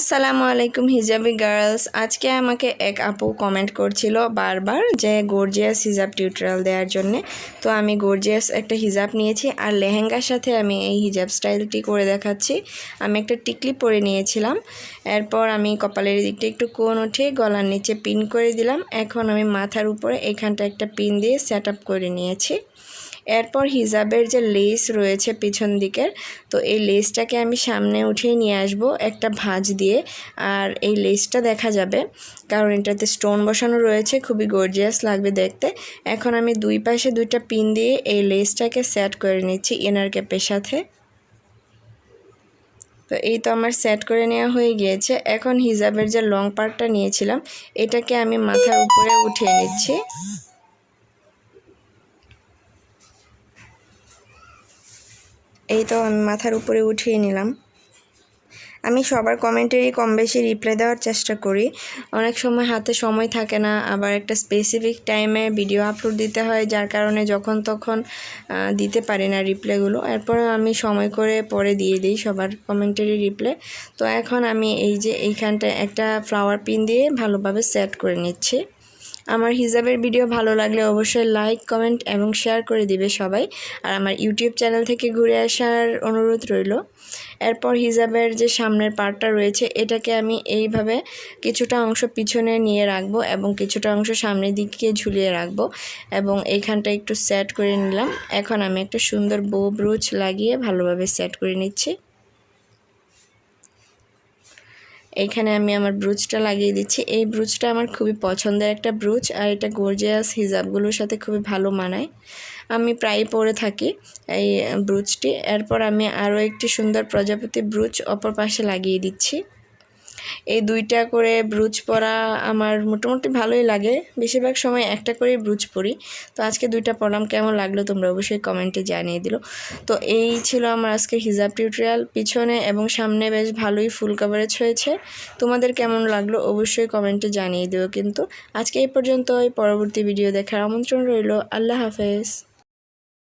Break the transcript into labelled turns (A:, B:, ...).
A: আসসালামু আলাইকুম, hijabi girls. আজকে আমাকে এক আপু কমেন্ট করছিল বারবার যে গর্জিয়াস হিজাব টিউটোরিয়াল দেওয়ার জন্য। তো আমি গর্জিয়াস একটা হিজাব নিয়েছি আর লেহেঙ্গার সাথে আমি এই হিজাব স্টাইলটি করে দেখাচ্ছি। আমি একটা টিকলি পরে নিয়েছিলাম। এরপর আমি কপালের দিকটা একটু কোন উঠে গলার নিচে পিন করে দিলাম। এখন আমি মাথার উপরে এখানটা একটা পিন দিয়ে সেট করে নিয়েছি। এরপর হিজাবের যে লেস রয়েছে পিছন দিকের, তো এই লেসটাকে আমি সামনে উঠিয়ে নিয়ে আসব একটা ভাঁজ দিয়ে। আর এই লেসটা দেখা যাবে, কারণ এটাতে স্টোন বসানো রয়েছে, খুবই গর্জিয়াস লাগবে দেখতে। এখন আমি দুই পাশে দুইটা পিন দিয়ে এই লেসটাকে সেট করে নিচ্ছি ইনার ক্যাপের সাথে। তো এই তো আমার সেট করে নেওয়া হয়ে গিয়েছে। এখন হিজাবের যে লং পার্টটা নিয়েছিলাম, এটাকে আমি মাথার উপরে উঠিয়ে নিচ্ছি। এই তো আমি মাথার উপরে উঠিয়ে নিলাম। আমি সবার কমেন্টেরই কম বেশি রিপ্লাই দেওয়ার চেষ্টা করি। অনেক সময় হাতে সময় থাকে না, আবার একটা স্পেসিফিক টাইমে ভিডিও আপলোড দিতে হয়, যার কারণে যখন তখন দিতে পারি না রিপ্লাইগুলো এরপর আমি সময় করে পরে দিয়ে দিই সবার কমেন্টেরই রিপ্লাই তো এখন আমি এই যে এইখানটায় একটা ফ্লাওয়ার পিন দিয়ে ভালোভাবে সেট করে নিচ্ছি। আমার হিজাবের ভিডিও ভালো লাগলে অবশ্যই লাইক কমেন্ট এবং শেয়ার করে দিবে সবাই। আর আমার ইউটিউব চ্যানেল থেকে ঘুরে আসার অনুরোধ রইল। এরপর হিজাবের যে সামনের পার্টটা রয়েছে, এটাকে আমি এইভাবে কিছুটা অংশ পিছনে নিয়ে রাখব এবং কিছুটা অংশ সামনের দিকে ঝুলিয়ে রাখব এবং এইখানটা একটু সেট করে নিলাম। এখন আমি একটা সুন্দর বো ব্রুচ লাগিয়ে ভালোভাবে সেট করে নিচ্ছি। এইখানে আমি আমার ব্রুজটা লাগিয়ে দিচ্ছি। এই ব্রুজটা আমার খুবই পছন্দের একটা ব্রুজ আর এটা গর্জিয়াস হিজাবগুলোর সাথে খুবই ভালো মানায়। আমি প্রায় পরে থাকি এই ব্রুজটি এরপর আমি আরও একটি সুন্দর প্রজাপতি ব্রুজ অপর পাশে লাগিয়ে দিচ্ছি। এই দুইটা করে ব্রুজ পরা আমার মোটামুটি ভালোই লাগে। বেশিরভাগ সময় একটা করেই ব্রুজ পরি। তো আজকে দুইটা পড়লাম, কেমন লাগল তোমরা অবশ্যই কমেন্টে জানিয়ে দিল। তো এই ছিল আমার আজকে হিজাব টিউটোরিয়াল পিছনে এবং সামনে বেশ ভালোই ফুল কভারেজ হয়েছে। তোমাদের কেমন লাগল অবশ্যই কমেন্টে জানিয়ে দিও কিন্তু। আজকে এই পর্যন্তই। পরবর্তী ভিডিও দেখার আমন্ত্রণ রইল। আল্লাহ হাফেজ।